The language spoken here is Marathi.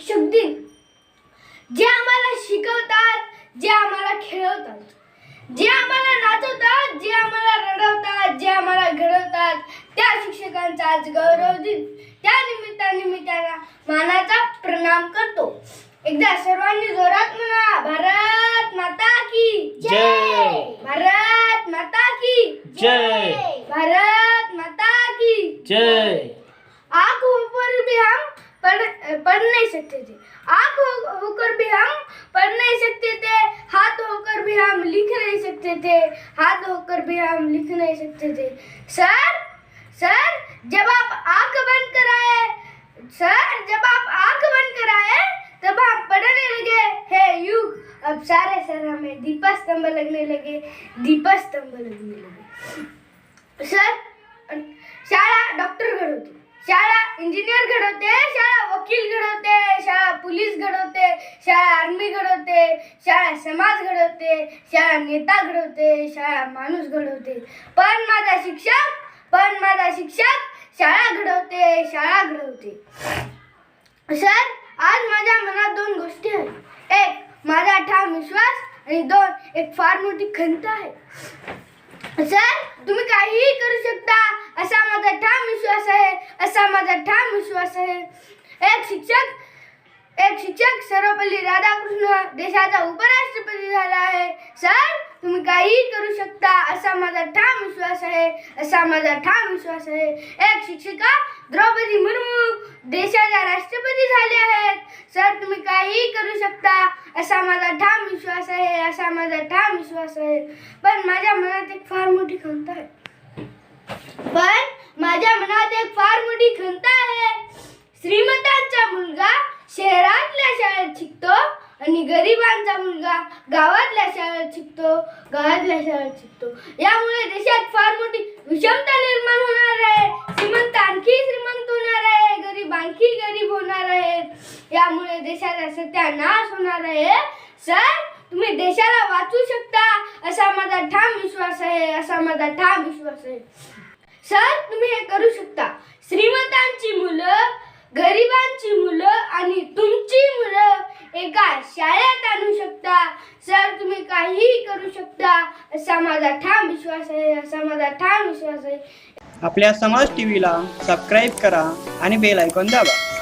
शिक्षक दिन. जे आम्हाला शिकवतात जे आम्हाला खेळवतात. जे आम्हाला नाचवतात जे आम्हाला रडवतात जे आम्हाला घडवतात त्या शिक्षकांचा आज गौरव दिन. त्या निमित्ताने मी त्यांना मानाचा प्रणाम करतो. एकदा सर्वांनी जोरात म्हणा भारत माता की जय. भारत माता की जय. भारत माता की जय! आग होकर भी हम पढ़ पढ़ नहीं सकते थे। आग हो, होकर भी हम पढ़ नहीं सकते थे हाथ होकर भी हम लिख नहीं सकते थे हाथ होकर भी हम लिख नहीं सकते थे। सर सर जब आप आँख बंद कराए सर जब आप आँख बंद कराए तब हम पढ़ने लगे हे युग! अब सारे सर हमें दीपा स्तंभ लगने लगे दीपा स्तंभ लगने लगे। सर शाळा डॉक्टर घडवते शाळा इंजिनियर घडवते शाळा वकील घडवते शाळा पोलीस घडवते शाळा आर्मी घडवते शाळा समाज घडवते शाळा नेता घडवते शाळा माणूस घडवते. पण माझा शिक्षक पण माझा शिक्षक शाळा घडवते शाळा घडवते. सर आज माझ्या मनात दोन गोष्टी आहेत. एक माझा ठाम विश्वास आणि दोन एक फार मोठी खंत आहे. सर तुम्ही काहीही करू शकता असा माझा ठाम विश्वास आहे असा माझा ठाम विश्वास आहे. एक शिक्षक एक शिक्षक सर्वपल्ली राधाकृष्ण देशाचा उपराष्ट्रपती झाला आहे. सर तुम्ही काहीही करू शकता असा माझा ठाम विश्वास आहे असा माझा ठाम विश्वास आहे. एक शिक्षिका द्रौपदी मुर्मू देशाच्या राष्ट्रपती झाले आहेत. सर तुम्ही काहीही करू शकता असा माझा ठाम विश्वास आहे असा माझा ठाम विश्वास आहे. पण माझ्या मनात एक फार मोठी खंत आहे पण माझ्या मनात एक फार मोठी खंत आहे. श्रीमंतांचा मुलगा शहरातल्या शाळेत शिकतो आणि गरिबांचा मुलगा गावातल्या शाळेत शिकतो गावातल्या शाळेत शिकतो. यामुळे देशात फार मोठी विषमता निर्माण होणार आहे. श्रीमंत आणखी श्रीमंत होणार आहे. गरीब आणखी गरीब होणार आहे. यामुळे देशाचा सत्यानाश होणार आहे. सर तुम्ही देशाला वाचू शकता असा माझा ठाम विश्वास आहे असा माझा ठाम विश्वास आहे. सर तुम्ही हे करू शकता. श्रीमंतांची मुलं गरिबांची मुलं आणि तुमची मुलं एका शाळेत आणू शकता. सर तुम्ही काहीही करू शकता. असा माझा ठाम विश्वास आहे असा माझा ठाम विश्वास आहे. आपल्या समाज टीव्हीला सबस्क्राईब करा आणि बेल ऐकून दाबा.